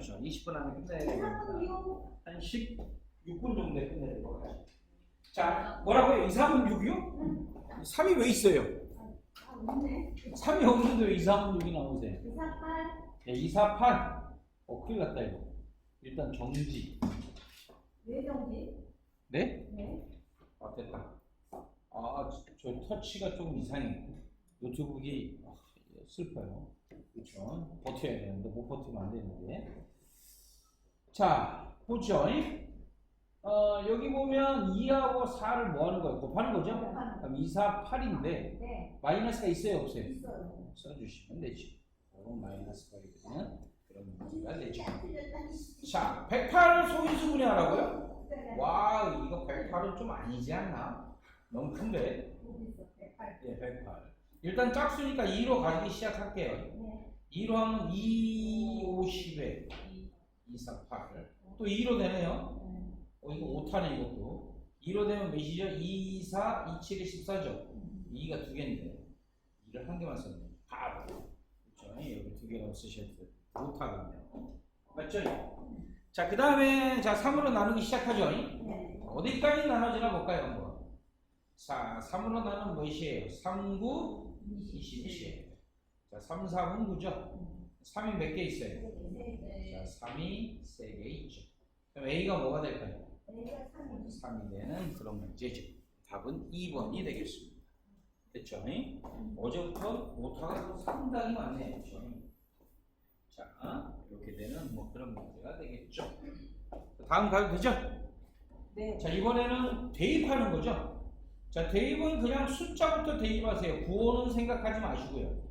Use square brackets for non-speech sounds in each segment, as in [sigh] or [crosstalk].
그렇죠. 20분 안에 끝내야 되니까 한 16분 정도에 끝내야 될것 같아요. 자, 뭐라고요? 2, 3은 6이요? 3이 왜 있어요? 3이 없는데 왜 2, 3은 6이 나오세요? 네, 2, 4, 8. 어, 큰일 났다, 이거. 일단 정지. 네? 아, 됐다. 아, 저, 저 터치가 조금 이상해. 노트북이 아, 슬퍼요. 그렇죠. 버텨야 되는데 못 버티면 안 되는데. 자, 보죠. 어, 여기 보면 2하고 4를 뭐 하는 거예요? 곱하는 거죠? 그럼 2, 4, 8인데 마이너스가 있어요, 없어요? 써주시면 되죠. 그럼 마이너스가 되면 그런 문제가 되죠. 자, 108을 소인수 분해하라고요? 와, 이거 108은 좀 아니지 않나? 너무 큰데? 예, 108. 일단 짝수니까 2로 가지기 시작할게요. 2로 하면 2, 50에 2, 4, 8. 또 2로 되네요. 어, 이거 5타네, 이것도. 2로 되면 몇이죠? 2, 4, 2, 7이 14죠. 2가 두 개인데. 2를 한 개만 썼네. 바로. 그렇죠? 여기 두 개가 쓰셨죠. 5타거든요. 맞죠? 자, 그 다음에, 자, 3으로 나누기 시작하죠. 어디까지 나눠지나 볼까요, 한번. 자, 3으로 나누면 몇이에요? 3, 9, 27. 자, 3, 4는 9죠? 3이 몇 개 있어요? 자, 3이 3개 있죠. 그럼 A가 뭐가 될까요? 3이 되는 그런 문제죠. 답은 2번이 되겠습니다. 됐죠? 어제부터 오타가 상당히 많네요. 자, 이렇게 되는 뭐 그런 문제가 되겠죠. 다음 가도 되죠? 자, 이번에는 대입하는 거죠. 자, 대입은 그냥 숫자부터 대입하세요. 부호는 생각하지 마시고요.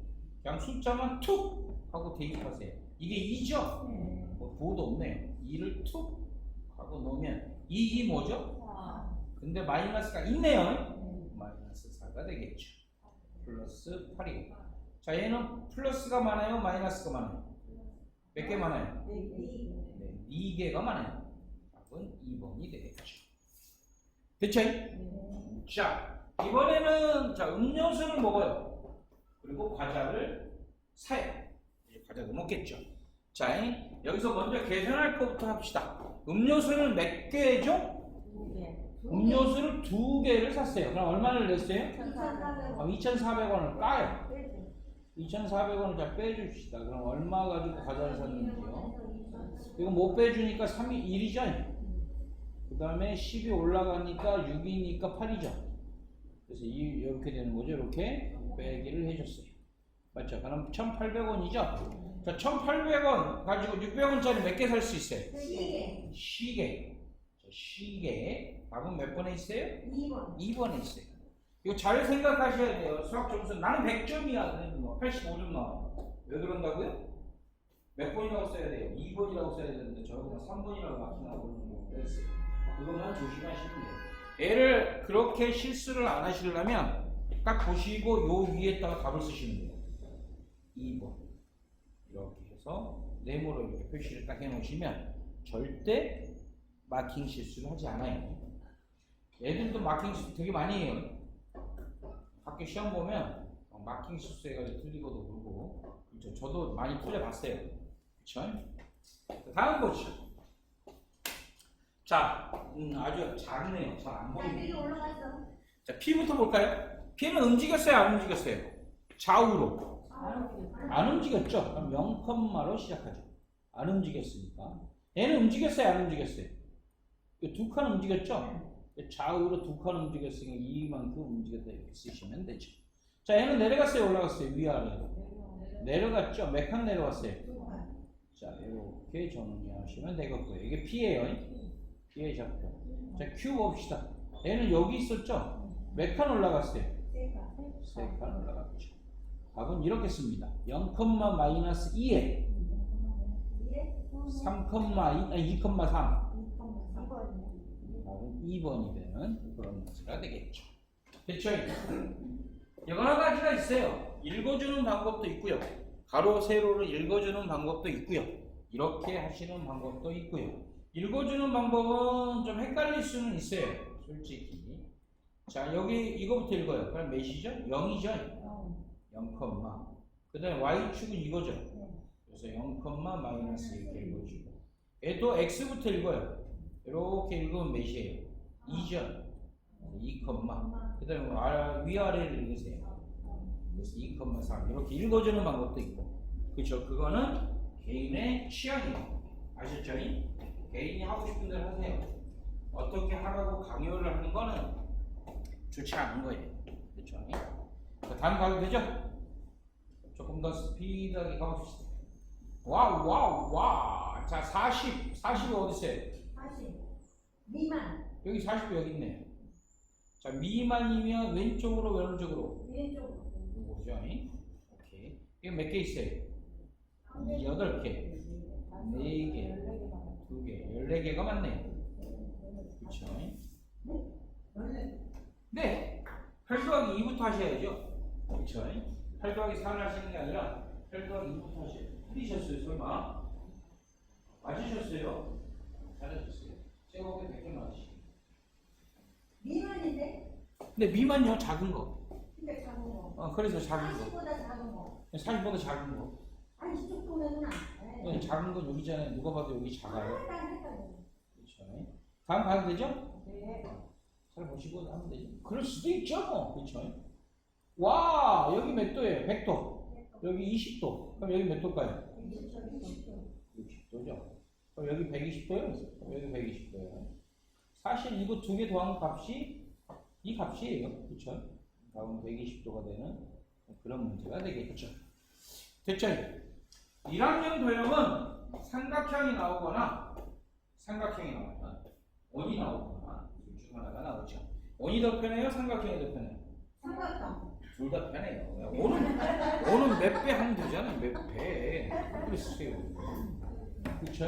그냥 숫자만 툭 하고 대입하세요. 이게 2죠? 뭐 부호도 없네요. 2를 툭 하고 넣으면 2, 2 뭐죠? 근데 마이너스가 있네요. 마이너스 4가 되겠죠. 플러스 8이고. 자, 얘는 플러스가 많아요? 마이너스가 많아요? 몇 개 많아요? 네, 4개가 많아요. 답은 2번이 되겠죠. 됐죠? 자, 이번에는 자, 음료수를 먹어요. 그리고 과자를 사요. 과자도 먹겠죠. 자, 여기서 먼저 계산할 것부터 합시다. 음료수는 몇 개죠? 음료수를 두 개를 샀어요. 그럼 얼마를 냈어요? 2,400원을 까요. 2,400원을 자 빼줍시다. 그럼 얼마 가지고 과자를 샀는지요? 이거 못 빼주니까 3이 1이죠? 그 다음에 10이 올라가니까 6이니까 8이죠? 그래서 이, 이렇게 되는 거죠. 이렇게 빼기를 해줬어요. 맞죠? 그럼 1,800원이죠? 자, 1,800원 가지고 600원짜리 몇 개 살 수 있어요? 시계. 자, 시계. 답은 몇 번에 있어요? 2번에 있어요. 이거 잘 생각하셔야 돼요. 수학 점수 나는 100점이야. 뭐 85점 나와. 왜 그런다고요? 몇 번이라고 써야 돼요? 2번이라고 써야 되는데 저는 3번이라고 막히나 그러는 거였어요. 그것만 조심하시면 돼요. 얘를 그렇게 실수를 안 하시려면 딱 보시고 요 위에다가 답을 쓰시면 돼요. 2번. 이렇게 해서 네모로 이렇게 표시를 딱 해놓으시면 절대 마킹 실수를 하지 않아요. 애들도 마킹 실수 되게 많이 해요. 학교 시험 보면 어, 마킹 실수해가지고 틀리고도 그러고 그렇죠. 저도 많이 틀려봤어요. 그렇죠? 다음 보시죠. 자, 음, 아주 작네요. 잘 안 보이네요. 자, P부터 볼까요? P는 움직였어요, 안 움직였어요? 좌우로. 안 움직였죠? 그럼 0컴마로 시작하죠. 안 움직였으니까. 얘는 움직였어요, 안 움직였어요? 이두 칸 움직였죠? 좌우로 두 칸 움직였으니까 이만큼 움직였다 이렇게 쓰시면 되죠. 자, 얘는 내려갔어요, 올라갔어요, 위아래로? 내려갔죠? 몇 칸 내려갔어요? 자, 이렇게 정리하시면 되겠고요. 이게 P예요. P의 좌표. 자, Q 봅시다. 얘는 여기 있었죠? 몇 칸 올라갔어요? 세 칸 올라갔죠. 답은 이렇게 씁니다. 0, 마이너스 2에 3, 2, 아니 2,3. 답은 2번이 되는 그런 문제가 되겠죠. 됐죠? 여러 가지가 있어요. 읽어주는 방법도 있고요. 가로, 세로를 읽어주는 방법도 있고요. 이렇게 하시는 방법도 있고요. 읽어주는 방법은 좀 헷갈릴 수는 있어요. 솔직히. 자, 여기 이거부터 읽어요. 그럼 몇이죠? 0이죠? 0, 그 다음에 y축은 이거죠. 그래서 0, 마이너스 이렇게 읽어주고 얘도 x부터 읽어요. 이렇게 읽으면 몇이에요? 2죠. 2, 그 다음에 아, 위아래를 읽으세요. 그래서 2,3 이렇게 읽어주는 방법도 있고 그렇죠. 그거는 개인의 취향이에요. 아셨죠? 개인이 하고 싶은 대로 하세요. 어떻게 하라고 강요를 하는 거는 좋지 않은 거예요. 그렇죠? 자, 다음 가도 되죠? 조금 더 스피드하게 가봅시다. 와우 와우 와. 자 40, 40이 어디 있어요? 40 미만 여기 40이 여기 있네요. 자 미만이면 왼쪽으로 왼쪽으로 왼쪽 뭐죠? 오케이. 이거 몇 개 있어요? 여덟 개, 네 개, 두 개, 열네 개가 맞네요. 그렇죠? 네. 8 더하기 2부터 하셔야죠. 그렇죠? 8 더하기 4를 하시는 게 아니라 8 더하기 2부터 하셔요. 틀리셨어요, 설마? 맞으셨어요? 잘해주세요. 제가 보기엔 100개 맞으시고. 미만인데 근데 미만요, 작은 거. 근데 작은 거 어, 그래서 작은 거. 40보다 작은 거 40보다 작은 거. 아니 이쪽 보면은 안 돼. 네, 작은 건 여기잖아요. 누가 봐도 여기 작아요. 아, 헷갈려. 그렇죠? 다음 가도 되죠? 네. 잘 보시고 하면 되죠. 그럴 수도 있죠, 뭐. 그렇죠? 와, 여기 몇 도예요? 100도. 여기 20도. 그럼 여기 몇 도일까요? 60도죠. 그럼 여기 120도요? 그럼 여기 120도예요. 사실 이거 두 개 더한 값이 이 값이에요. 그렇죠? 다음 120도가 되는 그런 문제가 되겠죠. 됐죠? 1학년 도형은 삼각형이 나오거나 삼각형이 나오거나 원이 나오거나 둘 중 하나가 나오죠. 원이 더 편해요? 삼각형이 더 편해요? 삼각형. 둘 다 편해요. 오는 오는 몇 배 하면 되잖아요. 몇 배. 글쎄요. 그쵸?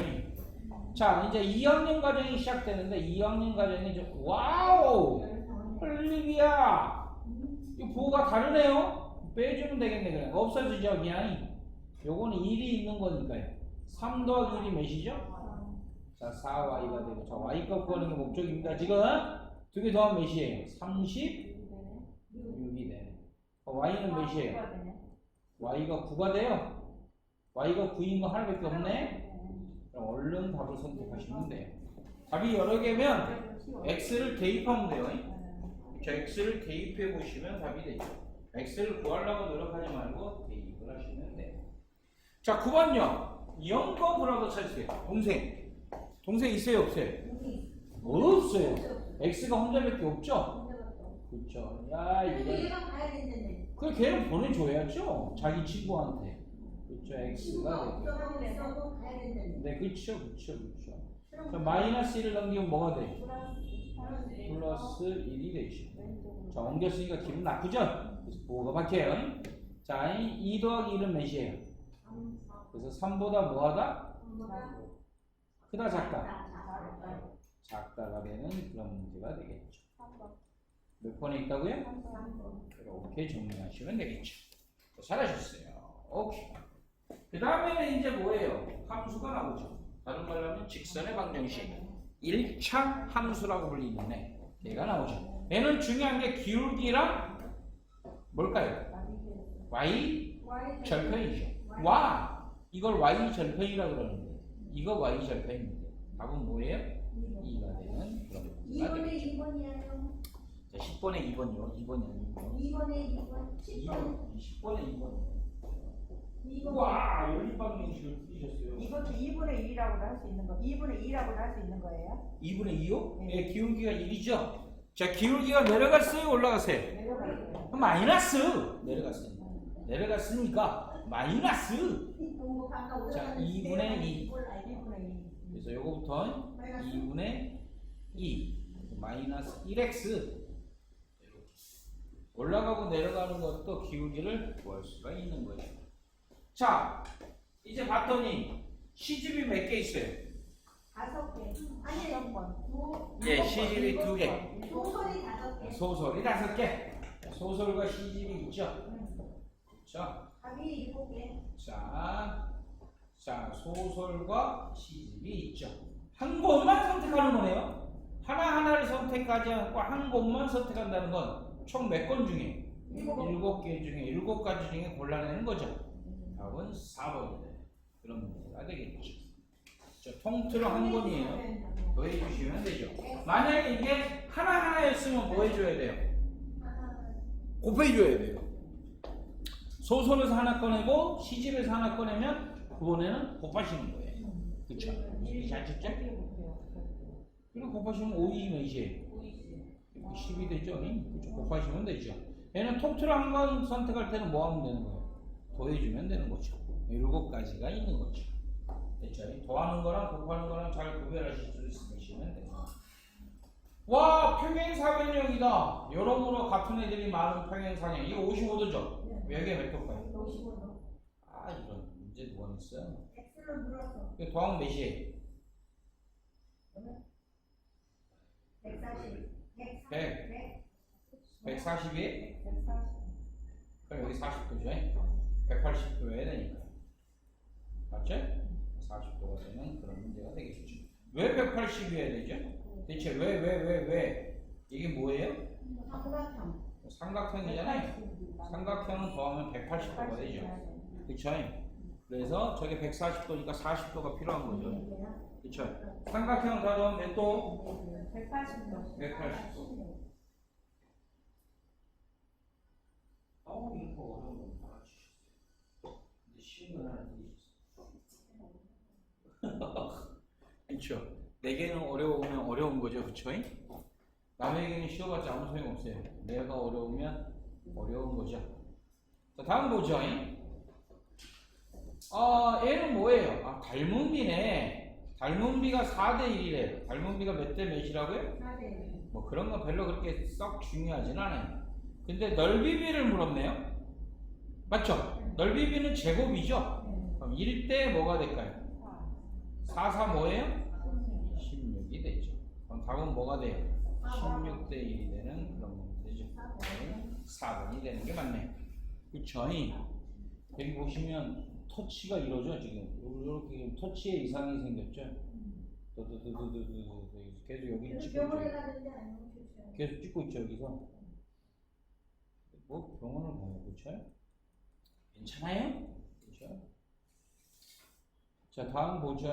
자 이제 2학년 과정이 시작되는데 2학년 과정이 좀 와우 올리비아 이 부호가 다르네요. 빼주면 되겠네 그래. 없어지죠 미안히. 요거는 1이 있는 거니까요. 3 더하기 1이 몇이죠? 자 4y가 되고 자 y 값 구하는 게 목적입니다. 지금 두 개 더하면 몇이에요? 36이 되네. 어, y는 몇이에요? y가 9가 돼요. y가 9인 거 하나밖에 없네. 그럼 얼른 답을 선택하시면 돼요. 답이 여러 개면 x를 대입하면 돼요. 자, x를 대입해 보시면 답이 되죠. x를 구하려고 노력하지 말고 대입을 하시면 돼요. 자, 9번요. 0과 브라더 찾으세요. 동생. 동생 있어요, 없어요? 없어요. x가 혼자밖에 없죠? 그렇죠. 야, 이거. 얘가 가야 된다네. 그 걔를 보내줘야죠. 자기 친구한테. 그렇죠. x가 된다네. 네, 그렇죠, 그렇죠, 그렇죠. 그럼 마이너스 1을 넘기면 뭐가 돼? 플러스 1이 되죠. 자, 옮겼으니까 기분 나쁘죠? 그래서 뭐가 박혀요? 자, 2 더하기 1은 몇이에요? 그래서 3보다 뭐하다? 크다, 작다? 작다가 되는 그런 문제가 되겠죠. 몇 번에 있다고요? 이렇게 정리하시면 되겠죠. 잘하셨어요. 오케이. 그 다음에는 이제 뭐예요? 함수가 나오죠. 다른 말로 하면 직선의 방정식. 1차 함수라고 불리는 애. 얘가 나오죠. 얘는 중요한 게 기울기랑 뭘까요? y 절편이죠. 와! 이걸 y 절편이라고 그러는데 이거 y 절편인데 답은 뭐예요? 2가 되는 그런 문제가 2번에 되겠죠. 2번이에요. 자, 10번에 2번이요. 2번이 아니고요. 2번에 2번. 10번. 2번, 10번에 2번. 2번. 와, 연립방정식을 풀리셨어요. 이것도 2분의 1이라고도 할 수 있는 거, 2분의 2라고도 할 수 있는 거예요? 2분의 2요? 네. 예, 기울기가 1이죠. 자, 기울기가 내려갔어요, 올라갔어요? 내려가요. 마이너스 내려갔어요. 내려갔으니까 마이너스. 자, 올라가는 2분의 2. 2분의 2. 그래서 요거부터 2분의 2 마이너스 1x 이렇게 올라가고 내려가는 것도 기울기를 구할 수가 있는 거죠. 자, 이제 봤더니 시집이 몇 개 있어요? 다섯 개. 아니, 한 번. 두, 예, 시집이 두 개. 소설이 다섯 개. 소설이 다섯 개. 소설과 시집이 있죠. 그렇죠. 답이 일곱 개. 자, 자 소설과 시집이 있죠. 한 곳만 선택하는 거네요. 하나 하나를 선택하지 않고 한 곳만 선택한다는 건 총몇건 중에 일곱 개. 중에 일곱 가지 중에 골라내는 거죠. 답은 4번이네. 그런 문제가 되겠죠. 자, 통틀어 한 번이에요. 더 해주시면 되죠. 만약에 이게 하나하나였으면 뭐 해줘야 돼요? 곱해줘야 돼요. 소설에서 하나 꺼내고 시집에서 하나 꺼내면 그번에는 곱하시는 거예요. 그쵸? 이게 아셨죠? 그리고 곱하시면 5이 몇이에요? 10이 되죠? 그쵸? 곱하시면 되죠. 얘는 통틀어 한번 선택할 때는 뭐 하면 되는 거예요? 더해주면 되는 거죠. 일곱 가지가 있는 거죠. 됐죠? 더하는 거랑 곱하는 거랑 잘 구별하실 수 있으시면 돼요. 와 평행사변형이다. 여러모로 같은 애들이 많은 평행사변형. 이거 55도죠? 여기에 몇 도까요? 55도. 아 이런 문제 누가 냈어요? 물어서 이거 더하면 몇이에요? 140. 140. 백. 100. 140이? 그럼 여기 40도죠? 180도 해야 되니까. 맞죠? 40도가 되는 그런 문제가 되겠죠. 왜 180이 해야 되죠? 대체 왜, 왜, 왜, 왜? 이게 뭐예요? 삼각형. 삼각형이잖아요. 삼각형은 더하면 180도가 되죠. 그쵸? 그래서 저게 140도니까 40도가 필요한 거죠. 그쵸? 삼각형 다 더하면 몇 도? 180도. 180도. 어우, 이거 어려운 거 알아주셨어요. 근데 쉬운 건 드리셨어요. [laughs] 그쵸? 네 개는 어려우면 어려운 거죠, 그쵸? 남에게는 쉬워봤자 아무 소용 없어요. 내가 어려우면 어려운 거죠. 자, 다음 보죠. 아, 얘는 뭐예요? 아, 닮은 비네. 닮은 비가 4대 1이래요. 닮은 비가 몇 대 몇이라고요? 4대 뭐 그런 건 별로 그렇게 썩 중요하진 않아요. 근데 넓이비를 물었네요. 맞죠? 넓이비는 제곱이죠? 그럼 1대 뭐가 될까요? 4, 4 뭐예요? 16이 되죠. 그럼 답은 뭐가 돼요? 16대 1이 되는 그런 건 되죠. 4번이 되는 게 맞네요. 그쵸? 여기 보시면 터치가 이러죠, 지금. 이렇게 터치에 이상이 생겼죠? 두두두두두두 계속 여기 찍고 병원에 있죠. 가는데. 계속 찍고 있죠, 여기서. 뭐 병원을 가요, 그쵸? 괜찮아요? 그쵸? 자, 다음 보죠.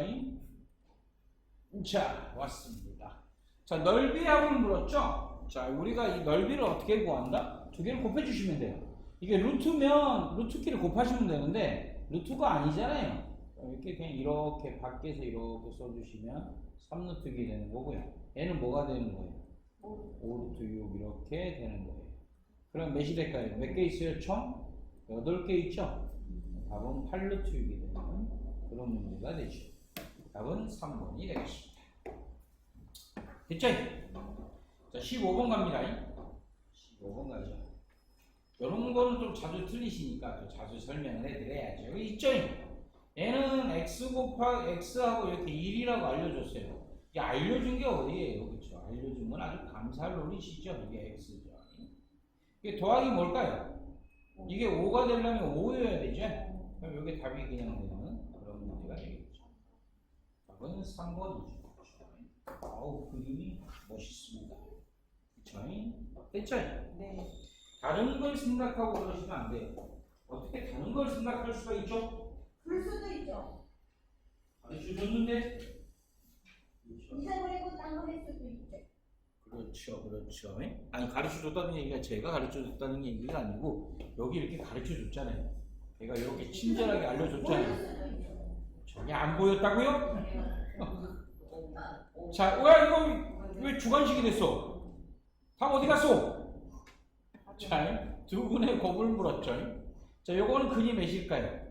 자, 왔습니다. 자, 넓이합을 물었죠? 자, 우리가 이 넓이를 어떻게 구한다? 두 개를 곱해주시면 돼요. 이게 루트면 루트끼리 곱하시면 되는데 루트가 아니잖아요. 이렇게 그냥 이렇게 밖에서 이렇게 써주시면 3루트기 되는 거고요. 얘는 뭐가 되는 거예요? 5루트 6 이렇게 되는 거예요. 그럼 몇이 될까요? 몇 개 있어요? 총? 8개 있죠? 답은 8루트 6이 되는 그런 문제가 되죠. 답은 3번이 되겠습니다. 됐죠? 자, 15번 갑니다. 15번 가죠. 이런 거는 좀 자주 틀리시니까 또 자주 설명을 해드려야죠. 여기 있죠? 얘는 x 곱하 x하고 이렇게 1이라고 알려줬어요. 이게 알려준 게 어디예요? 그렇죠? 알려준 건 아주 감사할 노릇이죠. 이게 x죠. 이게 더하기 뭘까요? 이게 5가 되려면 5여야 되죠? 그럼 이게 답이 그냥 되는 그런 문제가 되겠죠. 답은 3번이죠. 아우 그림이 멋있습니다. 그쵸? 됐죠? 네. 다른 걸 생각하고 그러시면 안 돼요. 어떻게 다른 걸 생각할 수가 있죠? 불 수도 있죠. 가르쳐 줬는데? 그렇죠. 잊어버리고 딴거할 수도 있죠. 그렇죠, 그렇죠. 아니 가르쳐 줬다는 얘기가 제가 가르쳐 줬다는 얘기가 아니고 여기 이렇게 가르쳐 줬잖아요. 제가 이렇게 친절하게 알려줬잖아요. 저게 안 보였다고요? 자, 왜 이거 왜 주관식이 됐어? 답 어디 갔어? 자, 두 분의 곱을 물었죠. 자, 요거는 근이 몇일까요?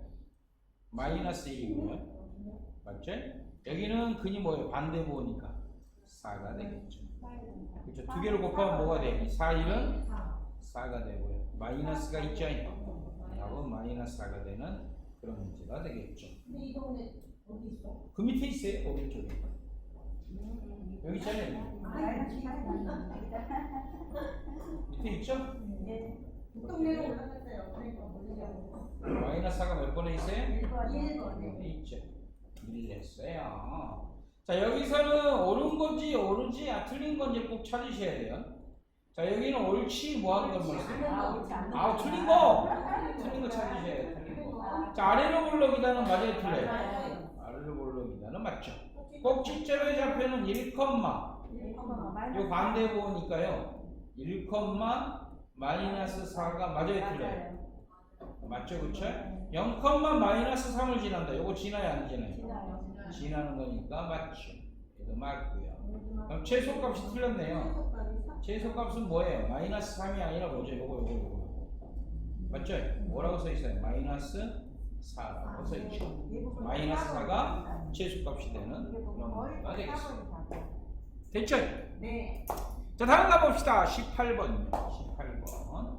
마이너스 1이고요. 맞죠? 여기는 근이 뭐예요? 반대부호니까 4가 되겠죠. 그렇죠. 두 개를 곱하면 뭐가 돼? 4, 1은 4가 되고요. 마이너스가 있죠. 답은 마이너스 4가 되는 그런 문제가 되겠죠. 근데 이 동네 어디 있어? 그 밑에 있어요. 오른쪽에. 여기 있잖아요. 밑에 있죠? 이 동네로 올라갔어요. 마이너스 4가 몇 번에 있어요? 1번. 네, 있죠. 1 냈어요. 자, 여기서는 옳은 건지 오르지 아, 틀린 건지 꼭 찾으셔야 돼요. 자, 여기는 옳지 뭐 하는 걸 물었어요? 아, 아, 틀린 거! 틀린 거 찾으셔야 돼요. 틀린 거. 자, 아래로 볼록이다는 맞아요, 틀려요? 아래로 볼록이다는 맞죠. 꼭지점의 좌표는 1, 요 반대 보니까요. 1, 마이너스 4가 맞아요, 틀려요? 맞죠, 그쵸? 0, 마이너스 3을 지난다. 요거 지나야 안 지나요? 지나는 거니까 맞죠. 얘도 맞고요. 그럼 최소값이 틀렸네요. 최소값은 뭐예요? 마이너스 3이 아니라 뭐죠? 요거 요거 요거. 맞죠? 뭐라고 써 있어요? 마이너스 4라고 써 있죠. 마이너스 4가 최소값이 되는 그런 거가 되겠습니다. 됐죠? 네. 자 다음 가봅시다 18번이요 18번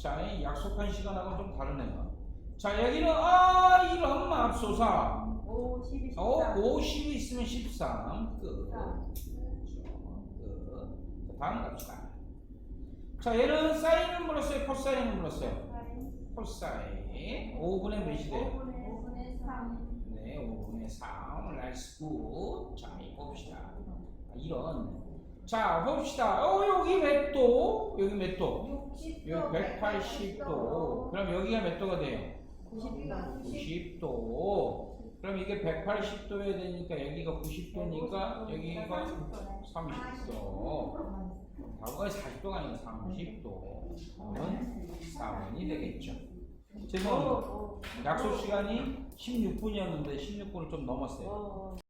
자이 약속한 시간하고는 좀 다르네요 자 여기는 아 이런 맙소사 5, 12, 14. 어, 50이 있으면 13 끝. 끝. 자, 다음 갑시다 자 얘는 사인은 물었어요 코사인은 물었어요 코사인 5분의 몇이 돼요? 5분의 3. 네 5분의 3 나이스 굿자 이거 봅시다 아, 이런 자 봅시다 어 여기 몇 도? 여기 몇 도? 60도. 여기 180도. 그럼 여기가 몇 도가 돼요? 90도. 90도. 그럼 이게 180도여야 되니까 여기가 90도니까 여기가 30도. 과거에 40도가 아니라 30도. 그러면 4번이 되겠죠. 죄송합니다. 약속 시간이 16분이었는데 16분을 좀 넘었어요.